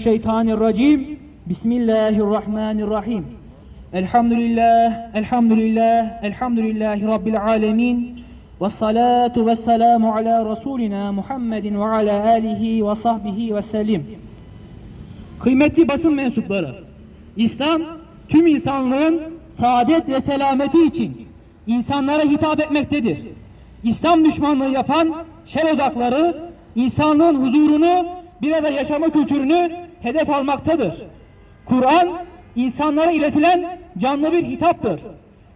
Şeytanirracim Bismillahirrahmanirrahim. Elhamdülillah Elhamdülillah Elhamdülillahi Rabbil alemin Ve salatu ve selamu ala Resulina Muhammedin ve ala alihi ve sahbihi ve selim Kıymetli basın mensupları İslam tüm insanlığın saadet ve selameti için insanlara hitap etmektedir. İslam düşmanlığı yapan şer odakları insanlığın huzurunu bir arada yaşama kültürünü hedef almaktadır. Kur'an insanlara iletilen canlı bir hitaptır.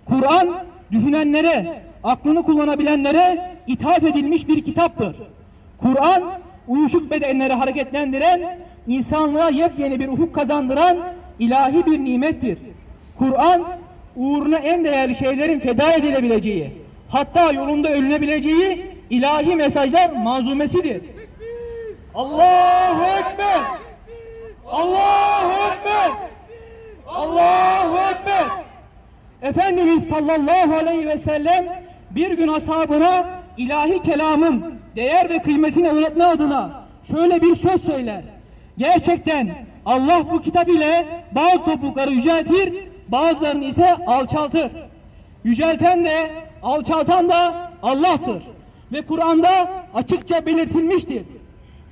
Kur'an düşünenlere, aklını kullanabilenlere ithaf edilmiş bir kitaptır. Kur'an uyuşuk bedenleri hareketlendiren, insanlığa yepyeni bir ufuk kazandıran ilahi bir nimettir. Kur'an uğruna en değerli şeylerin feda edilebileceği, hatta yolunda ölünebileceği ilahi mesajlar manzumesidir. Allahu Ekber! Allahu Ekber! Allahu Ekber! Efendimiz sallallahu aleyhi ve sellem bir gün ashabına ilahi kelamın değer ve kıymetini öğretme adına şöyle bir söz söyler. Gerçekten Allah bu kitap ile bazı toplulukları yüceltir, bazılarını ise alçaltır. Yücelten de alçaltan da Allah'tır. Ve Kur'an'da açıkça belirtilmiştir.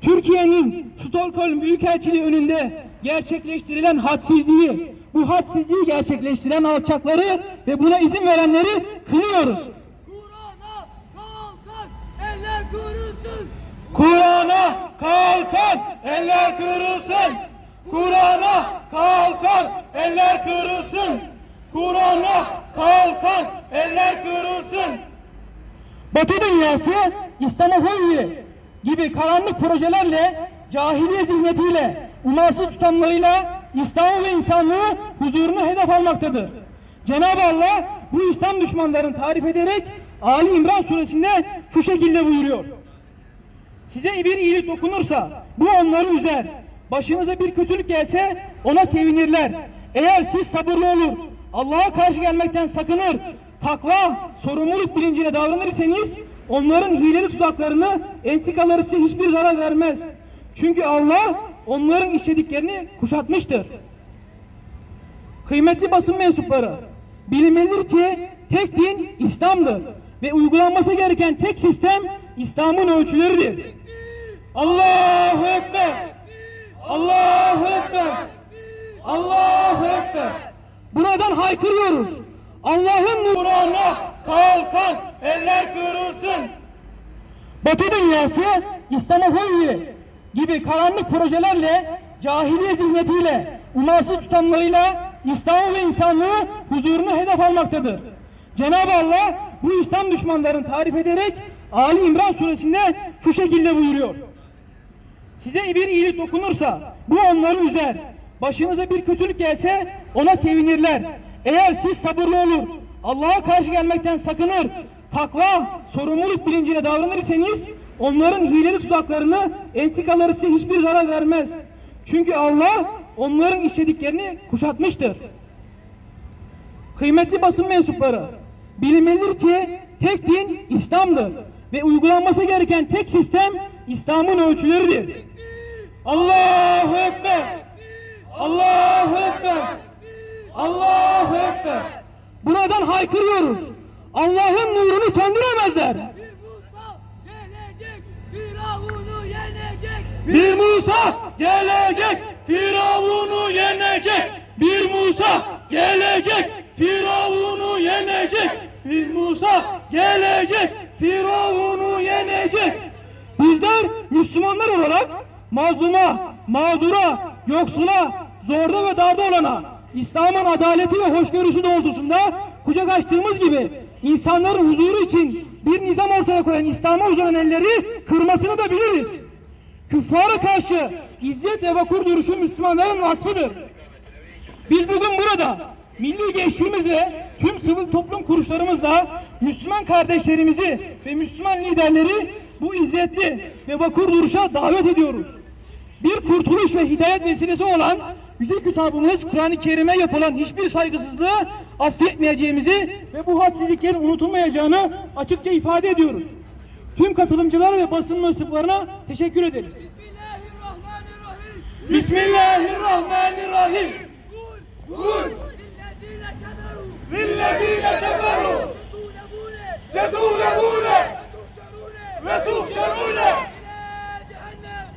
Türkiye'nin Stockholm Büyükelçiliği önünde gerçekleştirilen hadsizliği, bu hadsizliği gerçekleştiren alçakları ve buna izin verenleri kınıyoruz. Kur'an'a kalkan eller kırılsın. Kur'an'a kalkan eller kırılsın. Kur'an'a kalkan eller kırılsın. Kur'an'a kalkan eller kırılsın. Batı dünyası İslamofobi gibi karanlık projelerle, cahiliye zihniyetiyle, umarsız tutamlarıyla İslam'ı ve insanlığı huzurunu hedef almaktadır. Cenab-ı Allah bu İslam düşmanlarını tarif ederek Ali İmran suresinde şu şekilde buyuruyor. Size bir iyilik dokunursa bu onları üzer. Başınıza bir kötülük gelse ona sevinirler. Eğer siz sabırlı olur, Allah'a karşı gelmekten sakınır, takva, sorumluluk bilinciyle davranırsanız onların hileli tuzaklarını, entikaları size hiçbir zarar vermez. Çünkü Allah onların işlediklerini kuşatmıştır. Kıymetli basın mensupları, bilinmelidir ki tek din İslam'dır ve uygulanması gereken tek sistem İslam'ın ölçüleridir. Allahu Ekber! Allahu Ekber! Allahu Ekber! Buradan haykırıyoruz. Allah'ın Kur'an'a kalkan eller kırılsın. Batı dünyası İslamofobi gibi karanlık projelerle, cahiliye zihniyetiyle, umarsız tutamlarıyla İslam'ı ve insanlığı huzurunu hedef almaktadır. Cenab-ı Allah bu İslam düşmanlarını tarif ederek Ali İmran suresinde şu şekilde buyuruyor. Size bir iyilik dokunursa bu onları üzer. Başınıza bir kötülük gelse ona sevinirler. Eğer siz sabırlı olur, Allah'a karşı gelmekten sakınır, takva, sorumluluk bilinciyle davranırsanız onların hileli tuzaklarını, entikaları size hiçbir zarar vermez. Çünkü Allah onların işlediklerini kuşatmıştır. Kıymetli basın mensupları, bilinmelidir ki tek din İslam'dır ve uygulanması gereken tek sistem İslam'ın ölçüleridir. Allahu Ekber! Allahu Ekber! Allahu Ekber! Buradan haykırıyoruz. Allah'ın nurunu söndüremezler. Bir Musa gelecek, Firavun'u yenecek. Bir Musa gelecek, Firavun'u yenecek. Bir Musa gelecek, Firavun'u yenecek. Bir Musa gelecek, Firavun'u yenecek. Bizler Müslümanlar olarak mazluma, mağdura, yoksula, zorda ve darda olana İslam'ın adaleti ve hoşgörüsü doğrultusunda kucak açtığımız gibi insanların huzuru için bir nizam ortaya koyan İslam'a uzanan elleri kırmasını da biliriz. Küffara karşı izzet ve vakur duruşu Müslümanların vasfıdır. Biz bugün burada milli gençliğimizle tüm sivil toplum kuruluşlarımızla Müslüman kardeşlerimizi ve Müslüman liderleri bu izzetli ve vakur duruşa davet ediyoruz. Bir kurtuluş ve hidayet vesilesi olan Yüce kitabımız Kur'an-ı Kerim'e yapılan hiçbir saygısızlığı affetmeyeceğimizi ve bu hadsizliklerin unutulmayacağını açıkça ifade ediyoruz. Tüm katılımcılara ve basın mensuplarına teşekkür ederiz. Bismillahirrahmanirrahim. Kul lillezine keferu setûlebûne ve tuhşerûne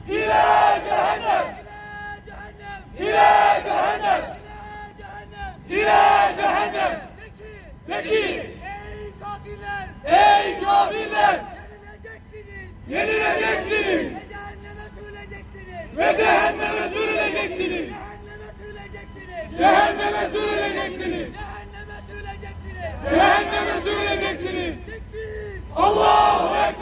ilâ cehennem ilâ cehennem ilâ cehennem ilâ Mehdi! Ey kafirler! Ey kafirler! Yenileceksiniz! Yenileceksiniz! Cehenneme sürüleceksiniz! Ve cehenneme sürüleceksiniz! Cehenneme sürüleceksiniz! Cehenneme sürüleceksiniz! Cehenneme sürüleceksiniz! Cehenneme sürüleceksiniz! Allahu Ekber!